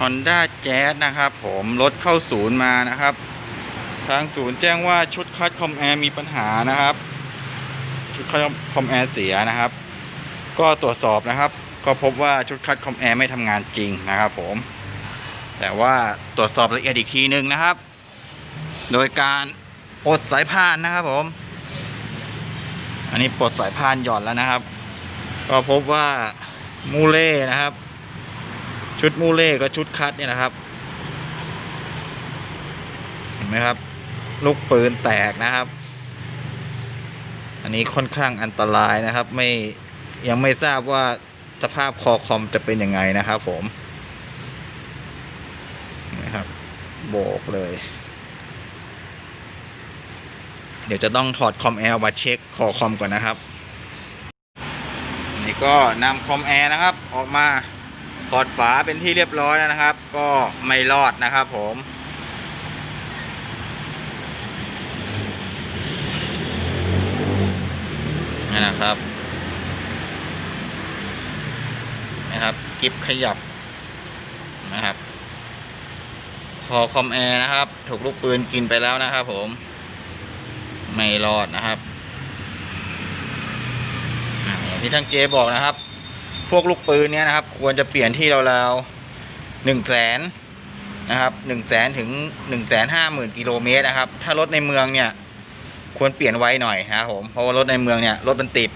Honda Jazz นะครับผมรถเข้าศูนย์มานะครับ ทางศูนย์แจ้งว่าชุดคัดคอมแอร์มีปัญหานะครับ ชุดคัดคอมแอร์เสียนะครับ ก็ตรวจสอบนะครับ ก็พบว่าชุดคัดคอมแอร์ไม่ทำงานจริงนะครับผม แต่ว่าตรวจสอบละเอียดอีกทีหนึ่งนะครับ โดยการปลดสายพานนะครับผม อันนี้ปลดสายพานหย่อนแล้วนะครับ ก็พบว่ามูเล่นะครับ ชุดมูเล่กับชุดคัดเนี่ยนะครับเห็นไหมครับ ลูกปืนแตกนะครับ อันนี้ค่อนข้างอันตรายนะครับ ไม่ยังไม่ทราบว่าสภาพคอคอมจะเป็นยังไงนะครับผมนะครับโบกเลย เดี๋ยวจะต้องถอดคอมแอร์มาเช็คคอคอมก่อนนะครับ นี่ก็นำคอมแอร์นะครับ ออกมา ถอดฝาเป็นที่เรียบร้อยแล้วนะครับ ก็ไม่รอดนะครับผมนี่นะครับนะครับกิฟขยับนะครับคอคอมแอร์นะครับ ถูกลูกปืนกินไปแล้วนะครับผม ไม่รอดนะครับอย่างที่ท่านเจบอกนะครับ พวกลูกปืนเนี้ยนะครับ ควรจะเปลี่ยนที่ราวๆหนึ่งแสนนะครับหนึ่งแสนถึงหนึ่งแสนห้าหมื่นกิโลเมตรนะครับ ถ้ารถในเมืองเนี่ยควรเปลี่ยนไวหน่อยนะครับผม เพราะว่ารถในเมืองเนี่ยรถมันติด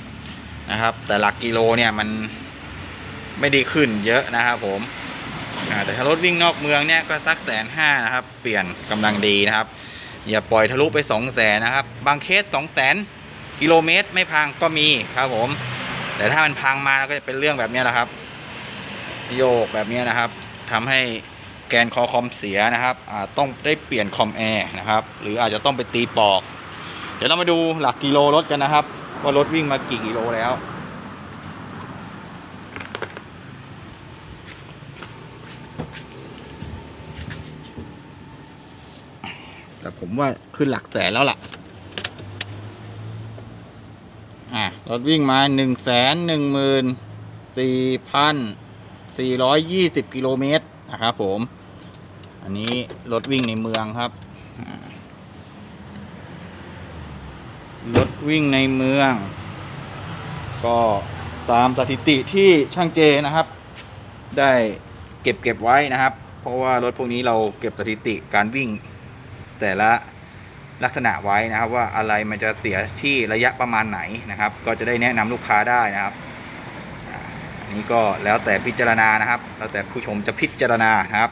นะครับ แต่หลักกิโลเนี่ยมันไม่ดีขึ้นเยอะนะครับผมแต่ถ้ารถวิ่งนอกเมืองเนี่ยก็สักแสนห้านะครับ เปลี่ยนกำลังดีนะครับ อย่าปล่อยทะลุไป2 0 0แสนนะครับ บางเคส2 0 0แสนกิโลเมตรไม่พังก็มีครับผม แต่ถ้ามันพังมาก็จะเป็นเรื่องแบบนี้แหละครับ โยกแบบนี้นะครับทำให้แกนคอคอมเสียนะครับต้องได้เปลี่ยนคอมแอร์นะครับ หรืออาจจะต้องไปตีปอก เดี๋ยวเรามาดูหลักกิโลรถกันนะครับ ว่ารถวิ่งมากี่กิโลแล้วแต่ผมว่าขึ้นหลักแสนแล้วล่ะ อะ รถวิ่งมาหนึ่งแสนหนึ่งหมื่นสี่พันสี่ร้อยยี่สิบกิโลเมตรนะครับผม อันนี้รถวิ่งในเมืองครับ รถวิ่งในเมือง ก็ตามสถิติที่ช่างเจนะครับ ได้เก็บเก็บไว้นะครับ เพราะว่ารถพวกนี้เราเก็บสถิติการวิ่งแต่ละ ลักษณะไว้นะครับ ว่าอะไรมันจะเสียที่ระยะประมาณไหนนะครับ ก็จะได้แนะนำลูกค้าได้นะครับอันนี้ก็แล้วแต่พิจารณานะครับ แล้วแต่ผู้ชมจะพิจารณานะครับ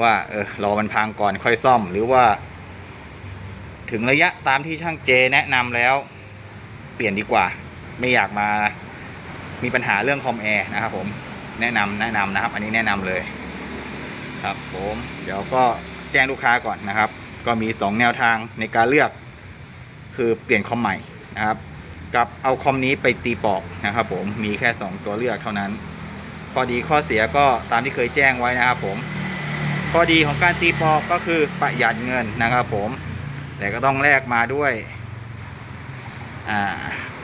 ว่าเออรอมันพังก่อนค่อยซ่อม หรือว่า ถึงระยะตามที่ช่างเจแนะนำแล้ว เปลี่ยนดีกว่า ไม่อยากมามีปัญหาเรื่องคอมแอร์นะครับผมแนะนำแนะนำนะครับ อันนี้แนะนำเลย ครับผม เดี๋ยวก็แจ้งลูกค้าก่อนนะครับ ก็มี 2 แนวทางในการเลือกคือเปลี่ยนคอมใหม่นะครับ กับเอาคอมนี้ไปตีปอกนะครับ ผมมีแค่ 2 ตัวเลือกเท่านั้นข้อดีข้อเสียก็ตามที่เคยแจ้งไว้นะครับ ผมข้อดีของการตีปอกก็คือประหยัดเงินนะครับ ผม แต่ก็ต้องแลกมาด้วย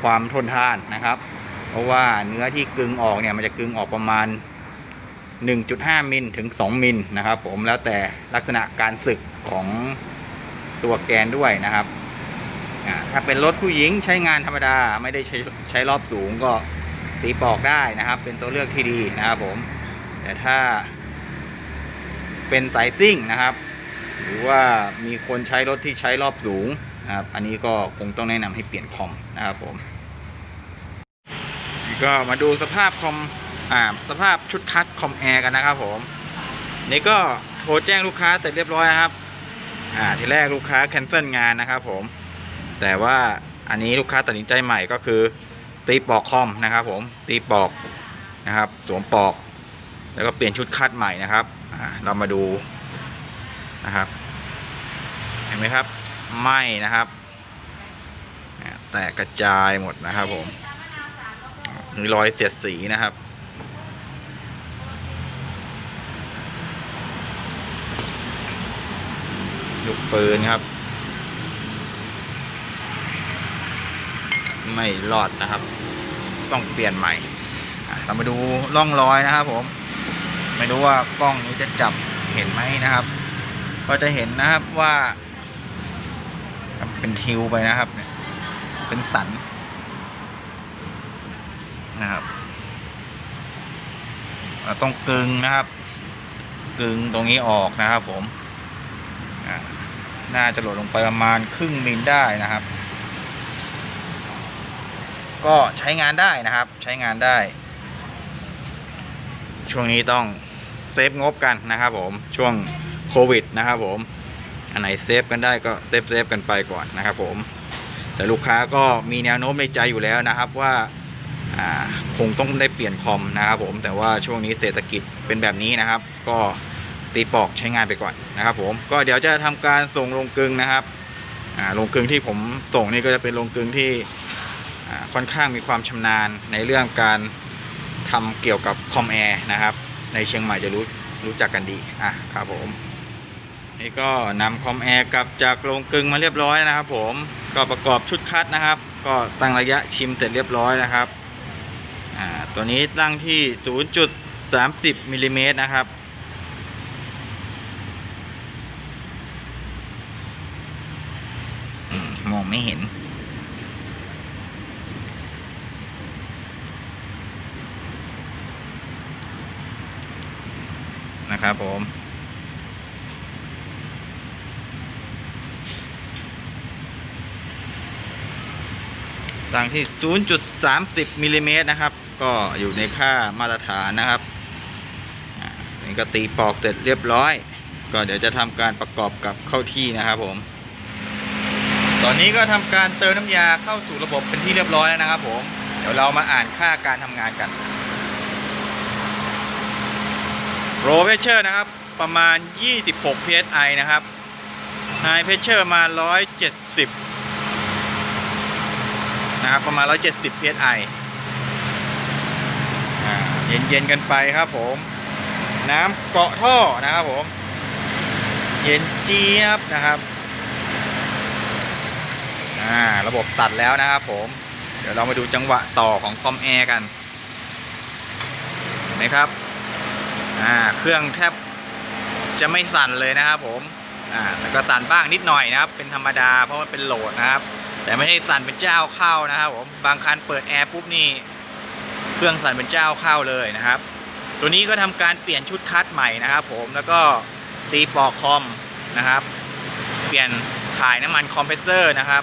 ความทนทานนะครับ เพราะว่าเนื้อที่กึงออกเนี่ยมันจะกึงออกประมาณ 1.5 มิลถึง 2 มิลนะครับผมแล้วแต่ลักษณะการสึกของตัวแกนด้วยนะครับถ้าเป็นรถผู้หญิงใช้งานธรรมดาไม่ได้ใช้ใช้รอบสูงก็ตีปอกได้นะครับ เป็นตัวเลือกที่ดีนะครับผม แต่ถ้าเป็นสายซิ่งนะครับ หรือว่ามีคนใช้รถที่ใช้รอบสูงนะครับ อันนี้ก็คงต้องแนะนำให้เปลี่ยนคอมนะครับผมก็มาดูสภาพคอม สภาพชุดคัดคอมแอร์กันนะครับผมนี่ก็โทรแจ้งลูกค้าเสร็จเรียบร้อยนะครับอ่าทีแรกลูกค้าแคนเซิลงานนะครับผมแต่ว่าอันนี้ลูกค้าตัดสินใจใหม่ก็คือ ตีปอกคอมนะครับผมตีปอกนะครับสวมปอก แล้วก็เปลี่ยนชุดคัดใหม่นะครับอ่าเรามาดูนะครับเห็นไหมครับไหมนะครับแตกกระจายหมดนะครับผมมีรอยเสียดสีนะครับ ลูกปืนครับ ไม่รอดนะครับ ต้องเปลี่ยนใหม่อะเรามาดูร่องรอยนะครับ ผม ไม่รู้ว่ากล้องนี้จะจับเห็นไหมนะครับ ก็จะเห็นนะครับว่า เป็นทิวไปนะครับ เป็นสันนะครับต้องกึงนะครับ กึงตรงนี้ออกนะครับผม น่าจะหลดลงไปประมาณครึ่งมิลได้นะครับ ก็ใช้งานได้นะครับ ใช้งานได้ ช่วงนี้ต้องเซฟงบกันนะครับผมช่วงโควิดนะครับผมอันไหนเซฟกันได้ก็เซฟเซฟกันไปก่อนนะครับผมแต่ลูกค้าก็มีแนวโน้มในใจอยู่แล้วนะครับว่าคงต้องได้เปลี่ยนคอมนะครับผมแต่ว่าช่วงนี้เศรษฐกิจเป็นแบบนี้นะครับ ก็ ตีปอกใช้งานไปก่อนนะครับ ผมก็เดี๋ยวจะทำการส่งลงกึงนะครับอ่าลงกึงที่ผมส่งนี่ก็จะเป็นลงกึงที่อ่าค่อนข้างมีความชำนาญในเรื่องการทำเกี่ยวกับคอมแอร์นะครับ ในเชียงใหม่จะรู้รู้จักกันดีอะครับผมนี่ก็นำคอมแอร์กลับจากโรงกลึงมาเรียบร้อยนะครับผมก็ประกอบชุดคัดนะครับ ก็ตั้งระยะชิมเสร็จเรียบร้อยนะครับอ่าตัวนี้ตั้งที่ 0.30มิลลิเมตรนะครับอื มองไม่เห็น นะครับผม ตั้งที่ 0.30มิลลิเมตรนะครับ ก็อยู่ในค่ามาตรฐานนะครับนี่ก็ตีปอกเสร็จเรียบร้อย ก็เดี๋ยวจะทำการประกอบกับเข้าที่นะครับผม ตอนนี้ก็ทำการเติมน้ำยาเข้าสู่ระบบเป็นที่เรียบร้อยแล้วนะครับ ผม เดี๋ยวเรามาอ่านค่าการทำงานกันโรเพเชอร์นะครับ ประมาณ 26 psi นะครับ High pressure มา 170 นะครับ ประมาณ 170 psi อ่าเย็นๆกันไปครับผม น้ำเกาะท่อนะครับผม เย็นเจี๊ยบนะครับ อ่าระบบตัดแล้วนะครับผมเดี๋ยวเรามาดูจังหวะต่อของคอมแอร์กันเห็นไหมครับอ่าเครื่องแทบจะไม่สั่นเลยนะครับผมอ่าแต่ก็สั่นบ้างนิดหน่อยนะครับ เป็นธรรมดาเพราะมันเป็นโหลดนะครับ แต่ไม่ได้สั่นเป็นเจ้าเข้านะครับผมบางคันเปิดแอร์ปุ๊บนี่เครื่องสั่นเป็นเจ้าเข้าเลยนะครับ ตัวนี้ก็ทำการเปลี่ยนชุดคัดใหม่นะครับ ผมแล้วก็ตีปอกคอมนะครับ เปลี่ยนถ่ายน้ำมันคอมเพรสเซอร์นะครับ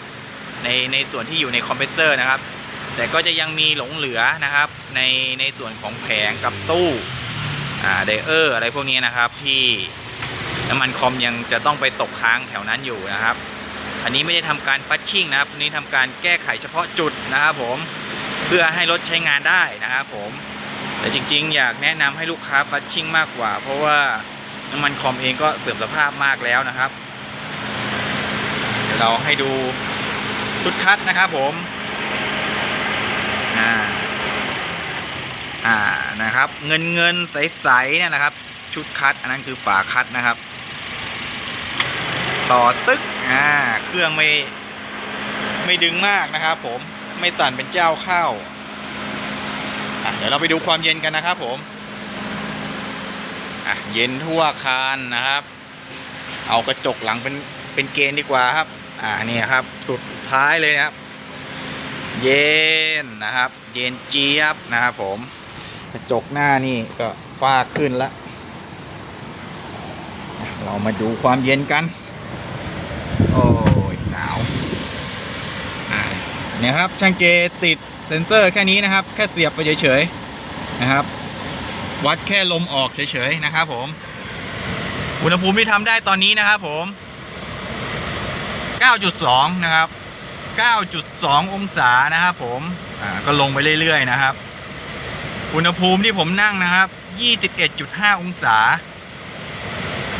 ในในส่วนที่อยู่ในคอมเพรสเซอร์นะครับ แต่ก็จะยังมีหลงเหลือนะครับ ในในส่วนของแผงกับตู้ไดเออร์อะไรพวกนี้นะครับที่น้ำมันคอมยังจะต้องไปตกค้างแถวนั้นอยู่นะครับ อันนี้ไม่ได้ทำการฟัชชิ่งนะครับนนี้ทำการแก้ไขเฉพาะจุดนะครับผมเพื่อให้รถใช้งานได้นะครับผมแต่จริงๆ อยากแนะนำให้ลูกค้าฟัชชิ่งมากกว่า เพราะว่าน้ำมันคอมเองก็เสื่อมสภาพมากแล้วนะครับ เดี๋ยวเราให้ดู ชุดคัดนะครับผมอ่าอ่านะครับ เงินเงินใสๆเนี่ยนะครับ ชุดคัดอันนั้นคือฝาคัดนะครับ ต่อตึกอ่าเครื่องไม่ไม่ดึงมากนะครับ ผมไม่ตันเป็นเจ้าเข้าอะเดี๋ยวเราไปดูความเย็นกันนะครับผมอะเย็นทั่วคานนะครับ เอากระจกหลังเป็นเป็นเกณฑ์ดีกว่าครับ อ่านี่ครับสุดท้ายเลยนะครับ เย็นนะครับ เย็นเจี๊ยบนะครับผมกระจกหน้านี่ก็ฟ้าขึ้นล้วเรามาดูความเย็นกัน โอ้ยหนาวเนี่ยครับช่างเจติดเซ็นเซอร์แค่นี้นะครับ แค่เสียบไปเฉยๆนะครับ วัดแค่ลมออกเฉยๆนะครับผม อุณหภูมิที่ทำได้ตอนนี้นะครับผม 9.2 นะครับ 9.2 องศานะครับผม อ่า ก็ลงไปเรื่อยๆนะครับ อุณหภูมิที่ผมนั่งนะครับ 21.5 องศา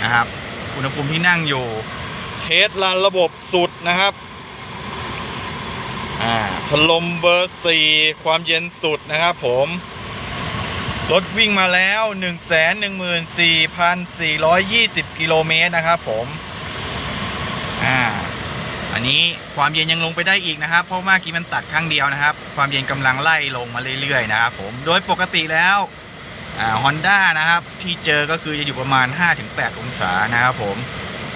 นะครับ อุณหภูมิที่นั่งอยู่ เทสรันระบบสุดนะครับ อ่า พัดลมเบอร์สี่ความเย็นสุดนะครับผม รถวิ่งมาแล้ว 114,420 กิโลเมตรนะครับผม อ่า อันนี้ความเย็นยังลงไปได้อีกนะครับ เพราะเมื่อกี้มันตัดครั้งเดียวนะครับ ความเย็นกำลังไล่ลงมาเรื่อยๆนะครับผมโดยปกติแล้วฮอนด้านะครับที่เจอก็คือจะอยู่ประมาณ 5-8 องศานะครับผม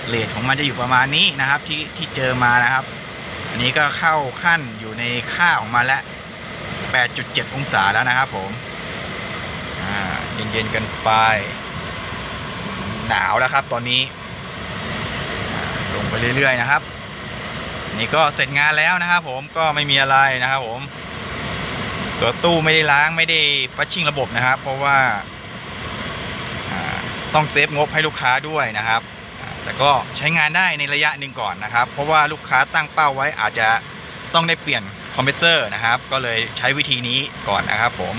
เลทของมันจะอยู่ประมาณนี้นะครับที่ที่เจอมานะครับ อันนี้ก็เข้าขั้นอยู่ในค่าของมันแล้ว 8.7 องศาแล้วนะครับผมเย็นๆกันไป หนาวแล้วครับตอนนี้ลงไปเรื่อยๆนะครับ นี่ก็เสร็จงานแล้วนะครับผมก็ไม่มีอะไรนะครับผม ตัวตู้ไม่ได้ล้างไม่ได้ปัชชิ่งระบบนะครับ เพราะว่าต้องเซฟงบให้ลูกค้าด้วยนะครับ แต่ก็ใช้งานได้ในระยะหนึ่งก่อนนะครับ เพราะว่าลูกค้าตั้งเป้าไว้อาจจะต้องได้เปลี่ยนคอมเพรสเซอร์นะครับ ก็เลยใช้วิธีนี้ก่อนนะครับ ผม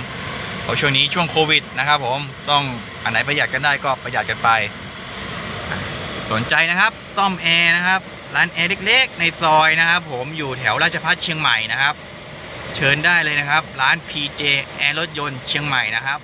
เพราะช่วงนี้ช่วงโควิดนะครับ ผมต้องอันไหนประหยัดกันได้ก็ประหยัดกันไป สนใจนะครับต้อมแอร์นะครับร้านแอร์เล็กๆในซอยนะครับ ผมอยู่แถวราชพัฒเชียงใหม่นะครับ เชิญได้เลยนะครับ ร้าน PJ แอร์รถยนต์เชียงใหม่นะครับ